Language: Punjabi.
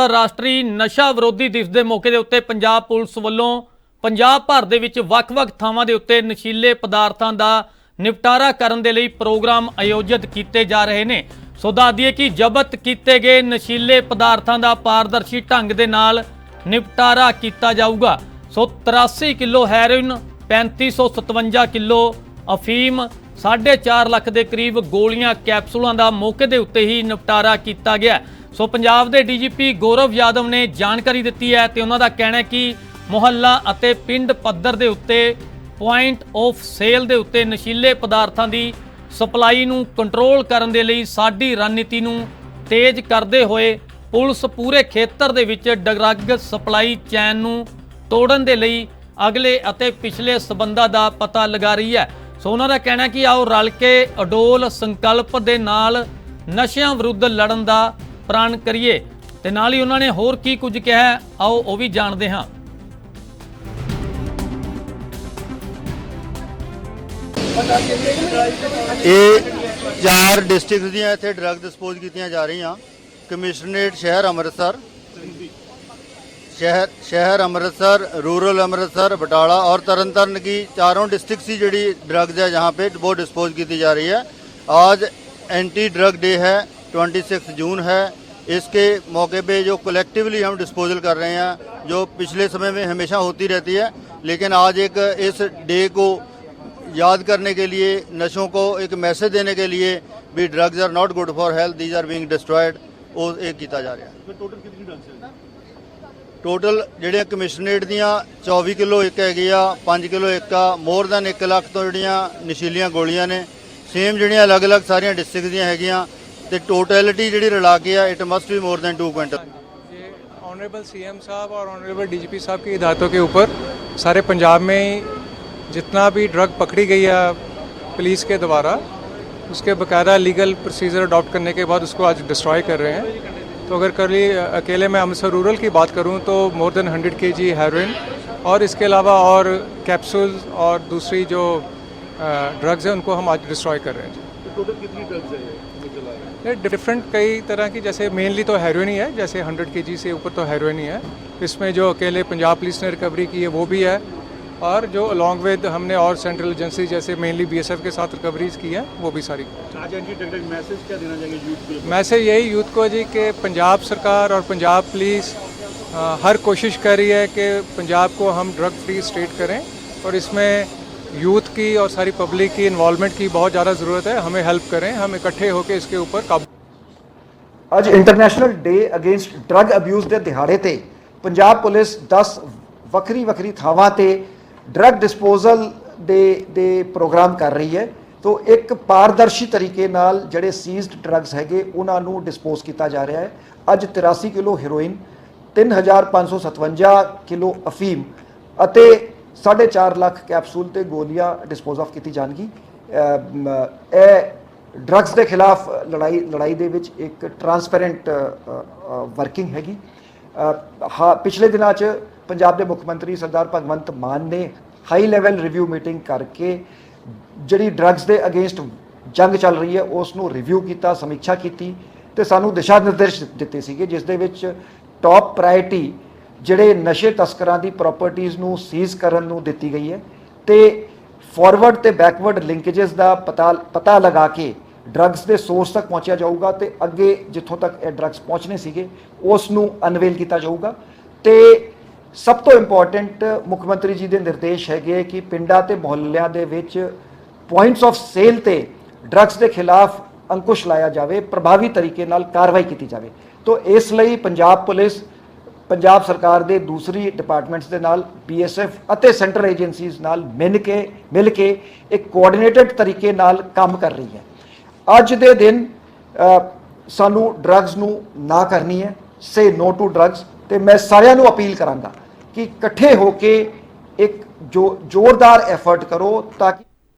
ਅੰਤਰਰਾਸ਼ਟਰੀ ਨਸ਼ਾ ਵਿਰੋਧੀ ਦਿਵਸ ਦੇ ਮੌਕੇ ਦੇ ਉੱਤੇ ਪੰਜਾਬ ਪੁਲਿਸ ਵੱਲੋਂ ਪੰਜਾਬ ਭਰ ਦੇ ਵਿੱਚ ਵੱਖ-ਵੱਖ ਥਾਵਾਂ ਦੇ ਉੱਤੇ ਨਸ਼ੀਲੇ ਪਦਾਰਥਾਂ ਦਾ ਨਿਪਟਾਰਾ ਕਰਨ ਦੇ ਲਈ ਪ੍ਰੋਗਰਾਮ ਆਯੋਜਿਤ ਕੀਤੇ ਜਾ ਰਹੇ ਨੇ। ਸੋ ਦੱਸ ਦਈਏ ਕਿ ਜ਼ਬਤ ਕੀਤੇ ਗਏ ਨਸ਼ੀਲੇ ਪਦਾਰਥਾਂ ਦਾ ਪਾਰਦਰਸ਼ੀ ਢੰਗ ਦੇ ਨਾਲ ਨਿਪਟਾਰਾ ਕੀਤਾ ਜਾਊਗਾ। ਸੋ 83 ਕਿਲੋ ਹੈਰੋਇਨ 3557 ਕਿਲੋ ਅਫੀਮ 4.5 ਲੱਖ ਦੇ ਕਰੀਬ ਗੋਲੀਆਂ ਕੈਪਸੂਲਾਂ ਦਾ ਮੌਕੇ ਦੇ ਉੱਤੇ ਹੀ ਨਿਪਟਾਰਾ ਕੀਤਾ ਗਿਆ। ਸੋ ਪੰਜਾਬ ਦੇ ਡੀਜੀਪੀ ਗੌਰਵ ਯਾਦਵ ਨੇ ਜਾਣਕਾਰੀ ਦਿੱਤੀ ਹੈ ਤੇ ਉਹਨਾਂ ਦਾ ਕਹਿਣਾ ਹੈ ਕਿ ਮੁਹੱਲਾ ਅਤੇ ਪਿੰਡ ਪੱਧਰ ਦੇ ਉੱਤੇ ਪੁਆਇੰਟ ਆਫ ਸੇਲ ਦੇ ਉੱਤੇ ਨਸ਼ੀਲੇ ਪਦਾਰਥਾਂ ਦੀ ਸਪਲਾਈ ਨੂੰ ਕੰਟਰੋਲ ਕਰਨ ਦੇ ਲਈ ਸਾਡੀ ਰਣਨੀਤੀ ਨੂੰ ਤੇਜ਼ ਕਰਦੇ ਹੋਏ ਪੁਲਿਸ ਪੂਰੇ ਖੇਤਰ ਦੇ ਵਿੱਚ ਡਰੱਗ ਸਪਲਾਈ ਚੈਨ ਨੂੰ ਤੋੜਨ ਦੇ ਲਈ ਅਗਲੇ ਅਤੇ ਪਿਛਲੇ ਸਬੰਧਾਂ ਦਾ ਪਤਾ ਲਗਾ ਰਹੀ ਹੈ। ਸੋ ਉਹਨਾਂ ਦਾ ਕਹਿਣਾ ਕਿ ਆਓ ਰਲ ਕੇ ਅਡੋਲ ਸੰਕਲਪ ਦੇ ਨਾਲ ਨਸ਼ਿਆਂ ਵਿਰੁੱਧ ਲੜਨ ਦਾ ਪ੍ਰਾਨ ਕਰੀਏ। ਤੇ ਨਾਲ ਹੀ ਉਹਨਾਂ ਨੇ ਹੋਰ ਕੀ ਕੁਝ ਕਿਹਾ ਆਓ ਉਹ ਵੀ ਜਾਣਦੇ ਹਾਂ। ਇਹ ਚਾਰ ਡਿਸਟ੍ਰਿਕਟਸ ਦੀਆਂ ਇੱਥੇ ਡਰੱਗ ਡਿਸਪੋਜ਼ ਕੀਤੀਆਂ ਜਾ ਰਹੀਆਂ। ਕਮਿਸ਼ਨਰੇਟ ਸ਼ਹਿਰ ਅੰਮ੍ਰਿਤਸਰ, ਸ਼ਹਿਰ ਸ਼ਹਿਰ ਅੰਮ੍ਰਿਤਸਰ ਰੂਰਲ ਅੰਮ੍ਰਿਤਸਰ, ਬਟਾਲਾ ਔਰ ਤਰਨਤਾਰਨ की ਚਾਰੋਂ डिस्ट्रिक्ट की ਜਿਹੜੀ ड्रग्स ਹੈ जहाँ पे वो डिस्पोज की जा रही है आज एंटी ड्रग डे है 26 जून है इसके मौके पे जो कलेक्टिवली हम डिस्पोजल कर रहे हैं जो पिछले समय में हमेशा होती रहती है लेकिन आज एक इस डे को याद करने के लिए नशों को एक मैसेज देने के लिए भी drugs are not good for health these are being destroyed ਉਹ ਇਹ ਕੀਤਾ ਜਾ ਰਿਹਾ ਹੈ ਟੋਟਲ ਜਿਹੜੀਆਂ ਕਮਿਸ਼ਨਰੇਟ ਦੀਆਂ 24 ਕਿਲੋ ਇੱਕ ਹੈਗੀ ਆ 5 ਕਿਲੋ ਇੱਕ ਆ ਮੋਰ ਦੈਨ 1 ਲੱਖ ਤੋਂ ਜਿਹੜੀਆਂ ਨਸ਼ੀਲੀਆਂ ਗੋਲੀਆਂ ਨੇ ਸੇਮ ਜਿਹੜੀਆਂ ਅਲੱਗ-ਅਲੱਗ ਸਾਰੀਆਂ ਡਿਸਟ੍ਰਿਕਟ ਦੀਆਂ ਹੈਗੀਆਂ ਤੇ ਟੋਟੈਲਿਟੀ ਜਿਹੜੀ ਰਲਾ ਕੇ ਆ it must be more than 2 quintal ये ऑनरेबल सीएम साहब और ऑनरेबल डीजीपी साहब की हिदायतों के ऊपर सारे पंजाब में जितना भी ड्रग पकड़ी गई है पुलिस के द्वारा उसके बकायदा लीगल प्रोसीजर अडॉप्ट करने के बाद उसको आज डिस्ट्रॉय कर रहे हैं तो अगर कल ही अकेले मैं अमृतसर रूरल की बात करूं तो मोर देन हंड्रेड के जी हेरोइन और इसके अलावा और कैप्सूल्स और दूसरी जो ड्रग्स हैं उनको हम आज डिस्ट्रॉय कर रहे हैं ये डिफरेंट कई तरह की जैसे मेनली तो हेरोइन ही है जैसे 100 के से ऊपर तो हेरोइन ही है इसमें जो अकेले पंजाब पुलिस ने रिकवरी की है वो भी है और जो अलॉन्ग विद हमने और सेंट्रल एजेंसी जैसे मेनली बीएसएफ के साथ रिकवरीज की है वो भी सारी आज एंटी ड्रग मैसेज क्या देना चाहेंगे यूथ को मैसेज यही यूथ को जी कि पंजाब सरकार और पंजाब पुलिस अ, हर कोशिश कर रही है कि पंजाब को हम ड्रग फ्री स्टेट करें और इसमें यूथ की और सारी पब्लिक की इन्वॉल्वमेंट की बहुत ज़्यादा ज़रूरत है हमें हेल्प करें हम इकट्ठे होकर इसके ऊपर काबू ਅੱਜ international day against drug abuse ਦੇ ਦਿਹਾੜੇ ਤੇ ਪੰਜਾਬ ਪੁਲਿਸ 10 ਵੱਖਰੀ ਵੱਖਰੀ ਥਾਵਾਂ ਤੇ ਡਰੱਗ ਡਿਸਪੋਜ਼ਲ ਦੇ ਦੇ ਪ੍ਰੋਗਰਾਮ ਕਰ ਰਹੀ ਹੈ ਤੋਂ ਇੱਕ ਪਾਰਦਰਸ਼ੀ ਤਰੀਕੇ ਨਾਲ ਜਿਹੜੇ ਸੀਜ਼ਡ ਡਰੱਗਸ ਹੈਗੇ ਉਹਨਾਂ ਨੂੰ ਡਿਸਪੋਜ਼ ਕੀਤਾ ਜਾ ਰਿਹਾ ਹੈ ਅੱਜ 83 ਕਿਲੋ ਹੈਰੋਇਨ 3557 ਕਿਲੋ ਅਫੀਮ ਅਤੇ 4.5 ਲੱਖ ਕੈਪਸੂਲ ਤੇ ਗੋਲੀਆਂ ਡਿਸਪੋਜ਼ ਆਫ ਕੀਤੀ ਜਾਣਗੀ ਇਹ ਡਰੱਗਸ ਦੇ ਖਿਲਾਫ ਲੜਾਈ ਲੜਾਈ ਦੇ ਵਿੱਚ ਇੱਕ ਟਰਾਂਸਪੇਰੈਂਟ ਵਰਕਿੰਗ ਹੈਗੀ ਹਾਂ ਪਿਛਲੇ ਦਿਨਾਂ 'ਚ ਪੰਜਾਬ ਦੇ ਮੁੱਖ ਮੰਤਰੀ ਸਰਦਾਰ ਭਗਵੰਤ ਮਾਨ ਨੇ ਹਾਈ ਲੈਵਲ ਰਿਵਿਊ ਮੀਟਿੰਗ ਕਰਕੇ ਜਿਹੜੀ ਡਰੱਗਸ ਦੇ ਅਗੇਂਸਟ ਜੰਗ ਚੱਲ ਰਹੀ ਹੈ ਉਸ ਨੂੰ ਰਿਵਿਊ ਕੀਤਾ ਸਮੀਖਿਆ ਕੀਤੀ ਤੇ ਸਾਨੂੰ ਦਿਸ਼ਾ ਨਿਰਦੇਸ਼ ਦਿੱਤੇ ਸੀਗੇ ਜਿਸ ਦੇ ਵਿੱਚ ਟਾਪ ਪ੍ਰਾਇੋਰਟੀ ਜਿਹੜੇ ਨਸ਼ੇ ਤਸਕਰਾਂ ਦੀ ਪ੍ਰਾਪਰਟੀਆਂ ਨੂੰ ਸੀਜ਼ ਕਰਨ ਨੂੰ ਦਿੱਤੀ ਗਈ ਹੈ ਤੇ ਫਾਰਵਰਡ ਤੇ ਬੈਕਵਰਡ ਲਿੰਕੇजेस ਦਾ ਪਤਾ ਪਤਾ ਲਗਾ ਕੇ ਡਰੱਗਸ ਦੇ ਸੋਰਸ ਤੱਕ ਪਹੁੰਚਿਆ ਜਾਊਗਾ ਤੇ ਅੱਗੇ ਜਿੱਥੋਂ ਤੱਕ ਇਹ ਡਰੱਗਸ ਪਹੁੰਚਨੇ ਸੀਗੇ, ਉਸ ਨੂੰ ਅਨਵੇਲ ਕੀਤਾ ਜਾਊਗਾ। ਤੇ ਸਭ ਤੋਂ ਇੰਪੋਰਟੈਂਟ ਮੁੱਖ ਮੰਤਰੀ ਜੀ ਦੇ ਨਿਰਦੇਸ਼ ਹੈਗੇ ਕਿ ਪਿੰਡਾਂ ਤੇ ਮੁਹੱਲਿਆਂ ਦੇ ਵਿੱਚ ਪੁਆਇੰਟਸ ਆਫ ਸੇਲ ਤੇ ਡਰੱਗਸ ਦੇ ਖਿਲਾਫ ਅੰਕੁਸ਼ ਲਾਇਆ ਜਾਵੇ, ਪ੍ਰਭਾਵੀ ਤਰੀਕੇ ਨਾਲ ਕਾਰਵਾਈ ਕੀਤੀ ਜਾਵੇ। ਤੋਂ ਇਸ ਲਈ ਪੰਜਾਬ ਪੁਲਿਸ ਪੰਜਾਬ ਸਰਕਾਰ ਦੇ ਦੂਸਰੀ ਡਿਪਾਰਟਮੈਂਟਸ ਦੇ ਨਾਲ ਬੀਐਸਐਫ ਅਤੇ ਸੈਂਟਰ ਏਜੰਸੀਜ਼ ਨਾਲ ਮਿਲ ਕੇ ਮਿਲ ਕੇ ਇੱਕ ਕੋਆਰਡੀਨੇਟਡ ਤਰੀਕੇ ਨਾਲ ਕੰਮ ਕਰ ਰਹੀ ਹੈ। ਅੱਜ ਦੇ ਦਿਨ ਸਾਨੂੰ ਡਰੱਗਸ ਨੂੰ ਨਾ ਕਰਨੀ ਹੈ ਸੇ ਨੋ ਟੂ ਡਰੱਗਸ ਤੇ ਮੈਂ ਸਾਰਿਆਂ ਨੂੰ ਅਪੀਲ ਕਰਾਂਗਾ ਕਿ ਇਕੱਠੇ ਹੋ ਕੇ ਇੱਕ ਜੋ, ਜ਼ੋਰਦਾਰ ਐਫਰਟ ਕਰੋ ਤਾਂ ਕਿ